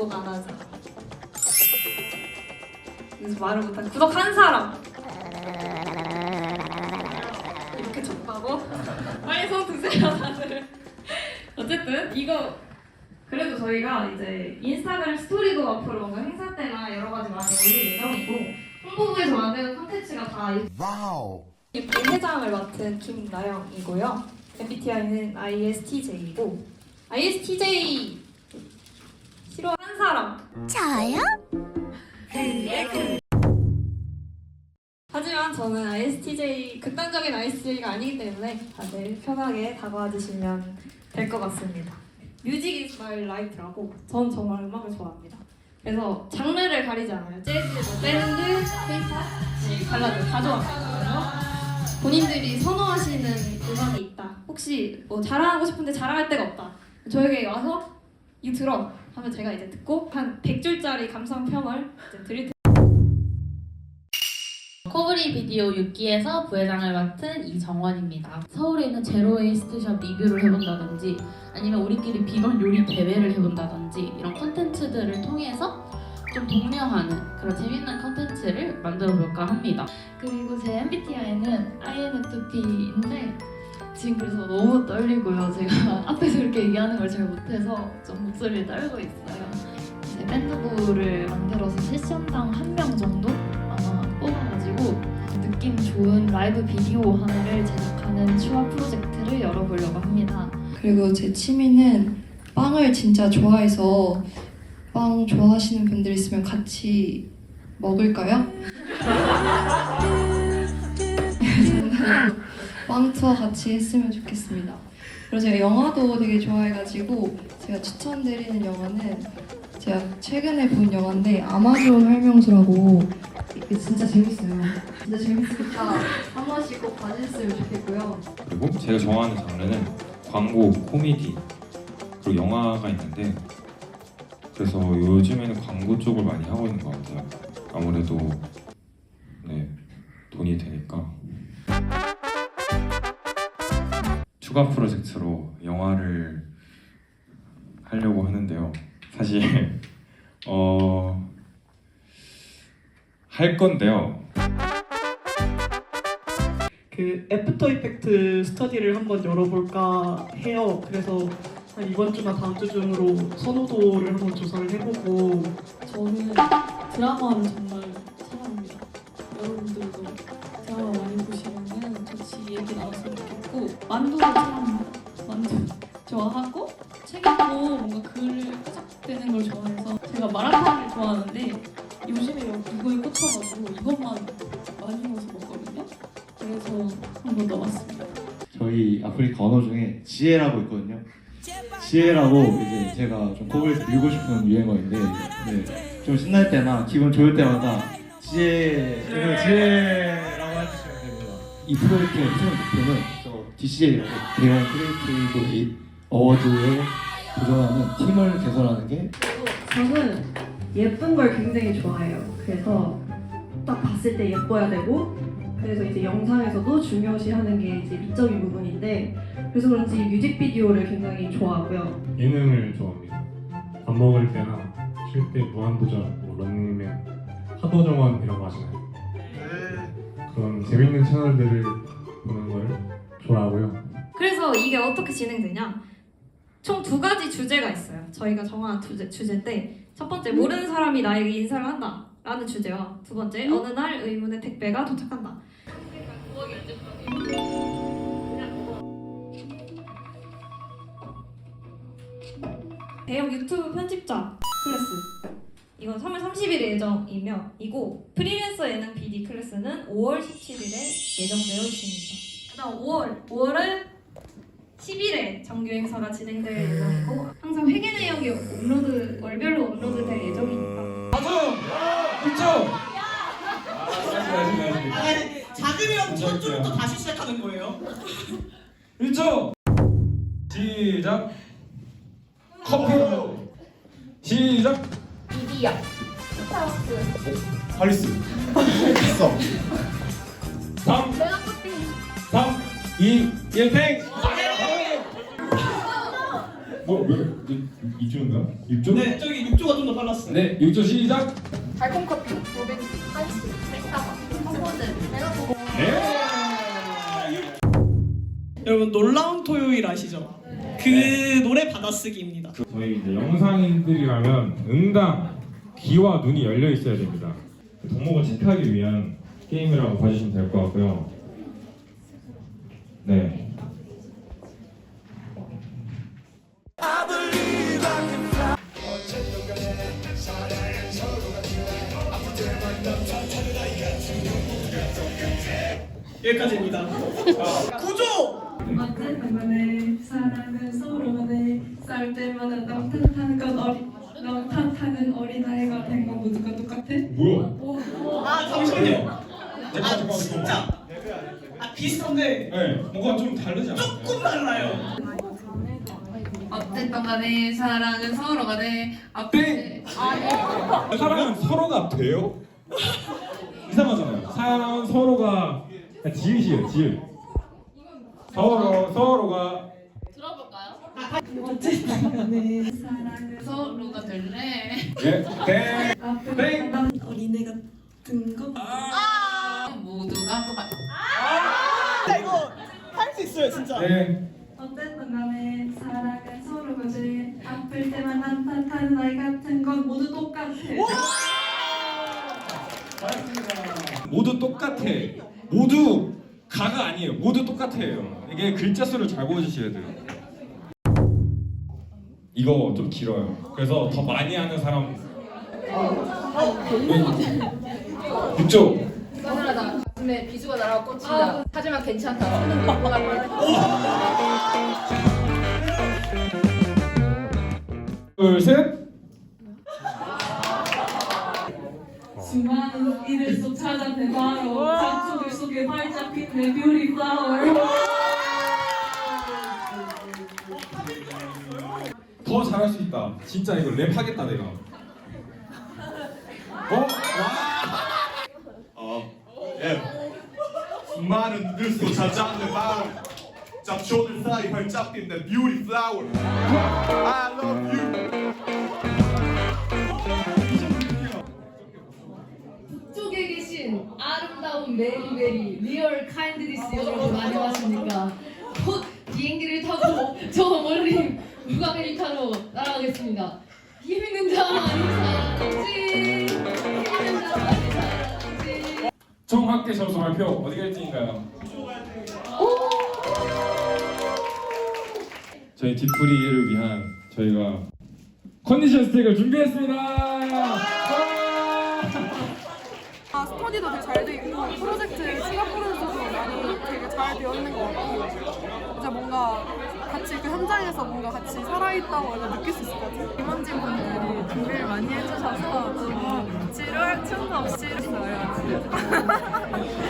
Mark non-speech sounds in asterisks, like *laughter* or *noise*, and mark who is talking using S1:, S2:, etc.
S1: 구독 안 하자. 그래서 말을 못한 구독 한 사람. 이렇게 접하고 *laughs* 빨리 손 드세요 다들. 어쨌든 이거 그래도 저희가 이제 인스타그램 스토리도 앞으로 뭔가 행사 때나 여러 가지 많이 올릴 예정이고 홍보부에서 만드는 콘텐츠가 다. 이렇게 회장을 맡은 김나영이고요. MBTI는 ISTJ이고 ISTJ 싫어하는 사람.
S2: 저요?
S1: 하지만 저는 ISTJ 극단적인 ISTJ가 아니기 때문에 다들 편하게 다가와 주시면 될 것 같습니다. 뮤직 is my life라고 전 정말 음악을 좋아합니다. 그래서 장르를 가리지 않아요. 재즈, 뭐 밴드, 케이팝, 네, 발라드 다 좋아하거든요. 본인들이 선호하시는 음악이 있다. 혹시 뭐 자랑하고 싶은데 자랑할 데가 없다. 저에게 와서 이거 들어 하면 제가 이제 듣고 한 100줄짜리 감상평을 이제 드릴 텐데
S3: 코브리 비디오 6기에서 부회장을 맡은 이정원입니다. 서울에 있는 제로웨이스트샵 리뷰를 해본다든지 아니면 우리끼리 비건 요리 대회를 해본다든지 이런 컨텐츠들을 통해서 좀 독려하는 그런 재밌는 컨텐츠를 만들어 볼까 합니다.
S4: 그리고 제 MBTI는 INFP인데 지금 그래서 너무 떨리고요. 제가 *laughs* 앞에서 이렇게 얘기하는 걸 잘 못해서 좀 목소리를 떨고 있어요. 이제 밴드부를 만들어서 세션당 한 명 정도 아마 뽑아가지고 느낌 좋은 라이브 비디오 하나를 제작하는 슈화 프로젝트를 열어보려고 합니다.
S5: 그리고 제 취미는 빵을 진짜 좋아해서 빵 좋아하시는 분들 있으면 같이 먹을까요? *laughs* 빵 투어 같이 했으면 좋겠습니다. 그리고 제가 영화도 되게 좋아해가지고 제가 추천드리는 영화는 제가 최근에 본 영화인데 아마존 활명수라고 이게 진짜 재밌어요. 진짜 재밌으니까 한 번씩 꼭 봐주셨으면 좋겠고요.
S6: 그리고 제가 좋아하는 장르는 광고, 코미디 그리고 영화가 있는데 그래서 요즘에는 광고 쪽을 많이 하고 있는 것 같아요. 아무래도 네 돈이 되니까 추가 프로젝트로 영화를 하려고 하는데요. 사실 *laughs* 어, 할 건데요.
S7: 그 애프터 이펙트 스터디를 한번 열어볼까 해요. 그래서 한 이번 주나 다음 주 중으로 선호도를 한번 조사를 해보고
S8: 저는 드라마를 정말 사랑합니다. 여러분들도 많이 보시면은 같이 얘기 나왔으면 좋겠고 만두도 사랑합니다. 만두 *laughs* 좋아하고 책 읽고 뭔가 글을 끄적대는 걸 좋아해서 제가 마라탕을 좋아하는데 요즘에 이거에 꽂혀가지고 이것만 많이 먹어서 먹거든요. 그래서 한번 넣어봤습니다.
S9: 저희 아프리카 언어 중에 지혜라고 있거든요. 지혜라고 이제 제가 좀 곡을 밀고 싶은 유행어인데 네, 좀 신날 때나 기분 좋을 때마다 지혜 이거 지혜 이 프로젝트의 최종 목표는 저 DCA라고 대형 크리에이티브 이- 어워드에 도전하는 팀을 개설하는 게
S10: 저는 예쁜 걸 굉장히 좋아해요. 그래서 딱 봤을 때 예뻐야 되고, 그래서 이제 영상에서도 중요시하는 게 이제 미적인 부분인데, 그래서 그런지 뮤직비디오를 굉장히 좋아하고요.
S11: 예능을 좋아합니다. 밥 먹을 때나 쉴 때 무한도전, 뭐 런닝맨, 하도정원 이런 거 하시나요? 그런 재밌는 채널들을 보는 걸 좋아하고요.
S1: 그래서 이게 어떻게 진행되냐? 총 두 가지 주제가 있어요. 저희가 정한 주제, 주제인데 첫 번째 모르는 사람이 나에게 인사를 한다 라는 주제와 두 번째 어느 날 의문의 택배가 도착한다. 대형 유튜브 편집자 클래스 이건 3월 30일 예정이며 이고 프리랜서 예능 BD 클래스는 5월 17일에 예정되어 있습니다. 그다음 5월 5월은 10일에 정규 행사가 진행될 예정이고 항상 회계 내역이 업로드 월별로 업로드될 예정입니다.
S7: 작으면 첫 줄부터 다시 시작하는 거예요.
S6: 1초 시작 커피 시작
S1: 이디야
S2: 할리스. 있어.
S6: 3 3 2 1 팽! 뭐, 왜,
S11: 2조인가? 6조?
S7: 네, 저기 6조가 좀 더 빨랐어요.
S11: 네, 6조 시작.
S1: 달콤 커피, 로벤, 한스, 맥사바, 컴포즈, 메로보.
S11: 네.
S7: 여러분 놀라운 토요일 아시죠? 그 노래 받아쓰기입니다.
S11: 저희 이제 영상인들이라면 응당 귀와 눈이 열려 있어야 됩니다. 덕목을 체크하기 위한 게임이라고 봐주시면 될 것 같고요. 네.
S7: 여기까지입니다. 구조!
S1: 어쨌든 간에 사랑은 서로 간에 싸울 때마다 남 탓하는 건 어리 남 탓하는 어린아이가 된 건 모두가 똑같아?
S11: 뭐야?
S7: 아 잠시만요. 아 진짜. 아 비슷한데
S11: 네, 뭔가 좀 다르지 않아요?
S7: 조금 달라요.
S1: 어쨌든 간에 사랑은 서로 간에
S11: 땡! 사랑은 서로가 돼요? 이상하잖아요. 사랑은 서로가 그냥 지읒이에요, 지읒. 서로 서로가
S3: 들
S1: 어쨌든 간에 사랑은
S3: 서로가 될래.
S11: 예, 땡, 땡.
S1: 어린애 같은 거
S3: 모두가 똑같아.
S7: 자 이거 할 수 있어요 진짜.
S11: 네.
S1: 어쨌든 간에 사랑은 서로 가지 아플 때만 남 탓하는 아이 같은 건 모두 똑같아
S11: 모두 똑같아. 모두 가가 아니에요. 모두 똑같아요. 이게 글자 수를 잘 보여주셔야 돼요. 이거 좀 길어요. 그래서 더 많이 하는 사람. 6조.
S12: 서늘하다. 가슴에 비수가 날아와 꽂힌다. 하지만 괜찮다. 손은 넘어갈 뻔.
S11: 둘, 셋.
S1: 수많은 이들 속 찾아낸 바로 작품들 속에 활짝 핀내 뷰티 플라워
S11: 더 잘할 수 있다. 진짜 이거 랩 하겠다 내가. 어?
S2: 어, 예. 수많은 늘속 찾아내 마음 잡초들 사이 활짝 핀내 beauty flower I love you
S12: 쪽에 계신 아름다운 메리베리 리얼 카인드리스 여러분 안녕하십니까? 곧 비행기를 타고 저 멀리 북아메리카로 날아가겠습니다. 힘 있는 자 많이 사랑지. 힘 있는 자 많이 사랑지.
S11: 총 합계 점수 발표 어디가 1등인가요? 저희 디프리를 위한 저희가 컨디션 스틱을 준비했습니다.
S13: 아, 스터디도 되게 잘 돼 있고 프로젝트 싱가포르에서도 많이 되게 잘 있는 것 같고 이제 뭔가 같이 그 현장에서 뭔가 같이 살아있다고 약간 느낄 수 있을 것 같아요. 임원진 분들이 준비를 많이 해주셔서 너무 지루할 틈도 없이 했어요. *laughs*